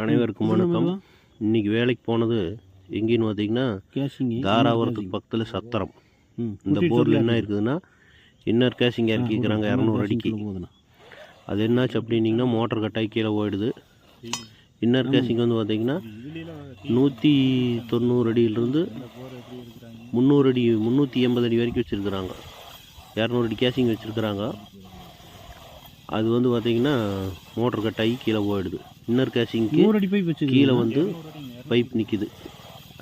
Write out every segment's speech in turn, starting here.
அனைவருக்கும் வணக்கம். இன்னைக்கு வேலைக்கு போனது எங்கேன்னு பார்த்தீங்கன்னா தாராபுரத்துக்கு பக்கத்தில் சத்திரம். இந்த போரில் என்ன இருக்குதுன்னா இன்னர் கேசிங் இறக்கிக்கிறாங்க இரநூறு அடிக்கு. அது என்னாச்சு அப்படின்னீங்கன்னா மோட்டர் கட்டாயி கீழே போயிடுது. இன்னர் கேசிங் வந்து பார்த்தீங்கன்னா நூற்றி தொண்ணூறு அடியிலிருந்து முந்நூறு அடி முந்நூற்றி எண்பது அடி வரைக்கும் வச்சுருக்குறாங்க. இரநூறு அடி கேசிங் வச்சுருக்குறாங்க. அது வந்து பார்த்தீங்கன்னா மோட்டர் கட்டாயி கீழே போயிடுது. இன்னர் வச்சு கீழே வந்து பைப் நிற்கிது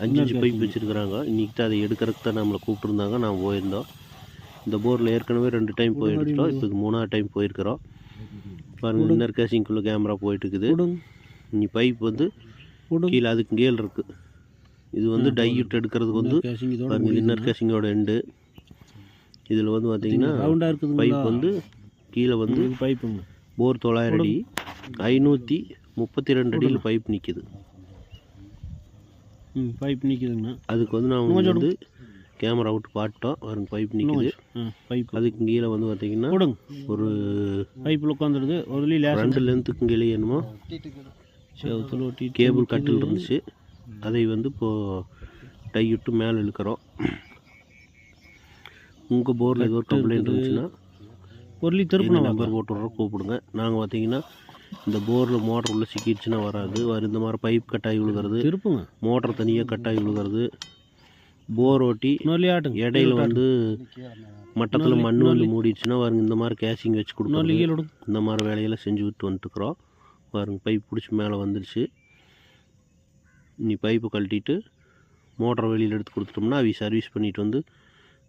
அஞ்சு அஞ்சு பைப் வச்சுருக்குறாங்க. இன்றைக்கி தான் அதை எடுக்கிறதுக்கு தான் நம்மளை கூப்பிட்டுருந்தாங்க. நான் போயிருந்தோம். இந்த போரில் ஏற்கனவே ரெண்டு டைம் போயிருக்கிறோம். இப்போ மூணாவது டைம் போயிருக்கிறோம். பாருங்கள் இன்னர் கேசிங்குள்ளே கேமரா போயிட்டு இருக்குது கொடுங்க இனி பைப் வந்து கீழே அதுக்கு கேல் இருக்குது இது வந்து டையூட் எடுக்கிறதுக்கு வந்து பாருங்கள் இன்னர் கேசிங்கோட எண்டு இதில் வந்து பார்த்தீங்கன்னா பைப் வந்து கீழே வந்து பைப்புங்க போர் தொள்ளாயிரம் அடி ஐநூற்றி முப்பத்தி ரெண்டு அடியில் பைப் நிற்கிது ம் பைப் நிற்குதுங்கண்ணா அதுக்கு வந்து நான் வந்து கேமரா விட்டு பாட்டோம். பாருங்க பைப் நிற்குது பைப் அதுக்கு கீழே வந்து பார்த்தீங்கன்னா ஒரு பைப்பில் உட்காந்துருது ஒரு ரெண்டு லென்த்துக்கு கீழே என்னமோ கேபிள் கட்டில் இருந்துச்சு. அதை வந்து இப்போது டை விட்டு மேலே இழுக்கிறோம். உங்கள் போரில் ஏதோ ஒரு கம்ப்ளைண்ட் இருந்துச்சுன்னா ஒரு திருப்பணும் நம்பர் போட்டு விட்றோம் கூப்பிடுங்க. நாங்கள் பார்த்தீங்கன்னா இந்த போரில் மோட்டர் உள்ளே சிக்கிடுச்சுன்னா வராது. வர இந்த மாதிரி பைப் கட்டாயி விழுகிறது. திருப்புங்க. மோட்டர் தனியாக கட்டாயி விழுகிறது. போர் ஓட்டி ஆட்டுங்க. இடையில வந்து மட்டத்தில் மண் வந்து மூடிடுச்சுன்னா பாருங்க இந்த மாதிரி கேசிங் வச்சு விடுங்க இந்த மாதிரி வேலையெல்லாம் செஞ்சு விட்டு வந்துட்டுருக்குறோம் பாருங்க பைப் பிடிச்சி மேலே வந்துருச்சு. நீ பைப்பை கழட்டிட்டு மோட்டர் வெளியில் எடுத்து கொடுத்துட்டோம்னா அவி சர்வீஸ் பண்ணிட்டு வந்து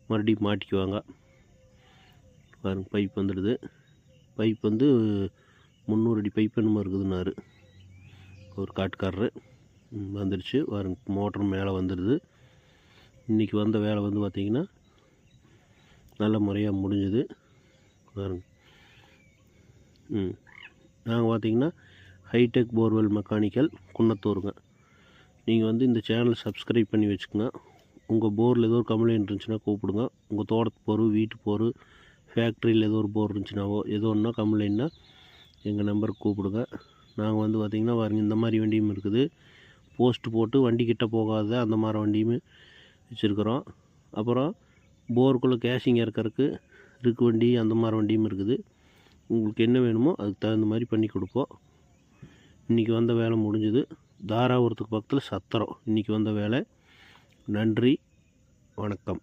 மறுபடியும் மாட்டிக்குவாங்க. பாருங்க பைப் வந்துடுது. பைப் வந்து முந்நூறு அடி பைப் என்னமோ இருக்குதுன்னாரு. ஒரு காட்டுக்காரரு. வந்துடுச்சு. பாருங்க மோட்டர் மேலே வந்துடுது. இன்றைக்கி வந்த வேலை வந்து பார்த்திங்கன்னா நல்ல முறையாக முடிஞ்சுது. பாருங்க. ம் நாங்கள் பார்த்தீங்கன்னா ஹைடெக் போர்வெல் மெக்கானிக்கல் குன்னத்தூருங்க. நீங்கள் வந்து இந்த சேனல் சப்ஸ்கிரைப் பண்ணி வச்சுக்கோங்க. உங்கள் போரில் ஏதோ ஒரு கம்ப்ளைண்ட் இருந்துச்சுன்னா கூப்பிடுங்க. உங்கள் தோட்டத்து போர் வீட்டு போர் ஃபேக்ட்ரியில் ஏதோ ஒரு போர் இருந்துச்சுனாவோ ஏதோ ஒன்றா கம்ப்ளைண்ட்னா எங்கள் நம்பருக்கு கூப்பிடுங்க. நாங்கள் வந்து பார்த்திங்கன்னா பாருங்க இந்த மாதிரி வண்டியும் இருக்குது. போஸ்ட் போட்டு வண்டி கிட்டே போகாத அந்த மாதிரி வண்டியும் வச்சுருக்குறோம். அப்புறம் போருக்குள்ளே கேஷிங் இறக்கறக்கு ரிக்கு வண்டி அந்த மாதிரி வண்டியும் இருக்குது. உங்களுக்கு என்ன வேணுமோ அதுக்கு தகுந்த மாதிரி பண்ணி கொடுப்போம். இன்றைக்கி வந்த வேலை முடிஞ்சுது. தாராபுரத்துக்கு பக்கத்தில் சத்திரம். இன்றைக்கி வந்த வேலை. நன்றி. வணக்கம்.